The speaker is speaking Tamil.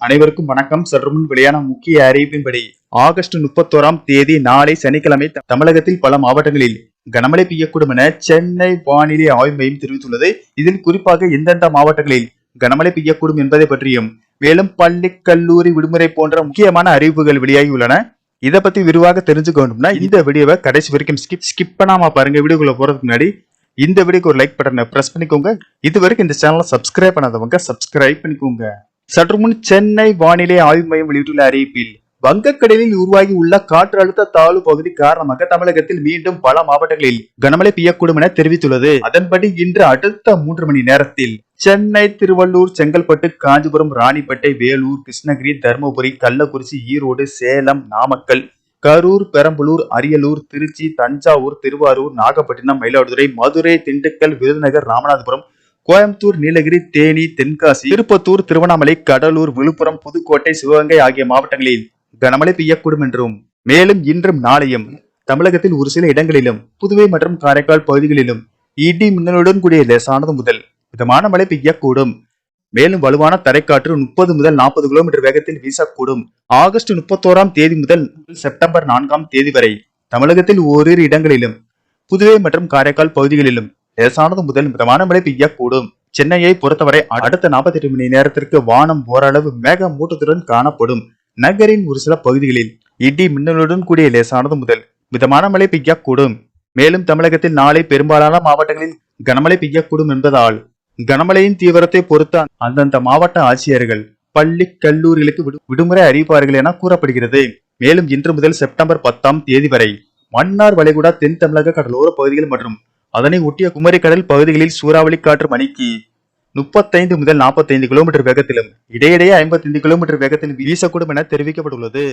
அனைவருக்கும் வணக்கம். சற்று முன் வெளியான முக்கிய அறிவிப்பின்படி ஆகஸ்ட் முப்பத்தோராம் தேதி நாளை சனிக்கிழமை தமிழகத்தில் பல மாவட்டங்களில் கனமழை பெய்யக்கூடும் என சென்னை வானிலை ஆய்வு மையம் தெரிவித்துள்ளது. இதில் குறிப்பாக எந்தெந்த மாவட்டங்களில் கனமழை பெய்யக்கூடும் என்பதை பற்றியும் மேலும் பள்ளி கல்லூரி விடுமுறை போன்ற முக்கியமான அறிவிப்புகள் வெளியாகி உள்ளன இதை பத்தி விரிவாக தெரிஞ்சுக்கணும்னா இந்த வீடியோவை கடைசி வரைக்கும் ஸ்கிப் ஸ்கிப் பண்ணாம பாருங்க. வீடியோக்குள்ள போறதுக்கு முன்னாடி இந்த வீடியோக்கு ஒரு லைக் பட்டனை பிரஸ் பண்ணிக்கோங்க. இது வரைக்கும் இந்த சேனலை சப்ஸ்கிரைப் பண்ணாதவங்க சப்ஸ்கிரைப் பண்ணிக்கோங்க. சற்று முன் சென்னை வானிலை ஆய்வு மையம் வெளியிட்டுள்ள அறிவிப்பில் வங்கக்கடலில் உருவாகி உள்ள காற்றழுத்த தாழ்வு பகுதி காரணமாக தமிழகத்தில் மீண்டும் பல மாவட்டங்களில் கனமழை பெய்யக்கூடும் என தெரிவித்துள்ளது. அதன்படி இன்று அடுத்த மூன்று மணி நேரத்தில் சென்னை திருவள்ளூர் செங்கல்பட்டு காஞ்சிபுரம் ராணிப்பேட்டை வேலூர் கிருஷ்ணகிரி தருமபுரி கள்ளக்குறிச்சி ஈரோடு சேலம் நாமக்கல் கரூர் பெரம்பலூர் அரியலூர் திருச்சி தஞ்சாவூர் திருவாரூர் நாகப்பட்டினம் மயிலாடுதுறை மதுரை திண்டுக்கல் விருதுநகர் ராமநாதபுரம் கோயம்புத்தூர் நீலகிரி தேனி தென்காசி திருப்பத்தூர் திருவண்ணாமலை கடலூர் விழுப்புரம் புதுக்கோட்டை சிவகங்கை ஆகிய மாவட்டங்களில் கனமழை பெய்யக்கூடும் என்றும் மேலும் இன்றும் நாளையும் தமிழகத்தில் ஒரு சில இடங்களிலும் புதுவை மற்றும் காரைக்கால் பகுதிகளிலும் இடி மின்னலுடன் கூடிய லேசானது முதல் மிதமான மழை பெய்யக்கூடும். மேலும் வலுவான தரைக்காற்று முப்பது முதல் நாற்பது கிலோமீட்டர் வேகத்தில் வீசக்கூடும். ஆகஸ்ட் முப்பத்தோராம் தேதி முதல் செப்டம்பர் நான்காம் தேதி வரை தமிழகத்தில் ஓரிரு இடங்களிலும் புதுவை மற்றும் காரைக்கால் பகுதிகளிலும் லேசானது முதல் மிதமான மழை பெய்யக்கூடும். சென்னையை பொறுத்தவரை அடுத்த 48 மணி நேரத்திற்கு வானம் ஓரளவு மேக மூட்டத்துடன் காணப்படும். நகரின் ஒரு சில பகுதிகளில் இடி மின்னலுடன் கூடிய லேசானது முதல் மிதமான மழை பெய்யக்கூடும். மேலும் தமிழகத்தில் நாளை பெரும்பாலான மாவட்டங்களில் கனமழை பெய்யக்கூடும் என்பதால் கனமழையின் தீவிரத்தை பொறுத்த அந்தந்த மாவட்ட ஆட்சியர்கள் பள்ளி கல்லூரிகளுக்கு விடு- விடுமுறை அறிவிப்பார்கள் என கூறப்படுகிறது. மேலும் இன்று முதல் செப்டம்பர் பத்தாம் தேதி வரை மன்னார் வளைகுடா தென் தமிழக கடலோர பகுதிகள் மற்றும் அதனை ஒட்டிய குமரிக்கடல் பகுதிகளில் சூறாவளி காற்று மணிக்கு முப்பத்தைந்து முதல் நாற்பத்தைந்து கிலோமீட்டர் வேகத்திலும் இடையிடையே ஐம்பத்தைந்து கிலோமீட்டர் வேகத்திலும் வீசக்கூடும் என தெரிவிக்கப்பட்டுள்ளது.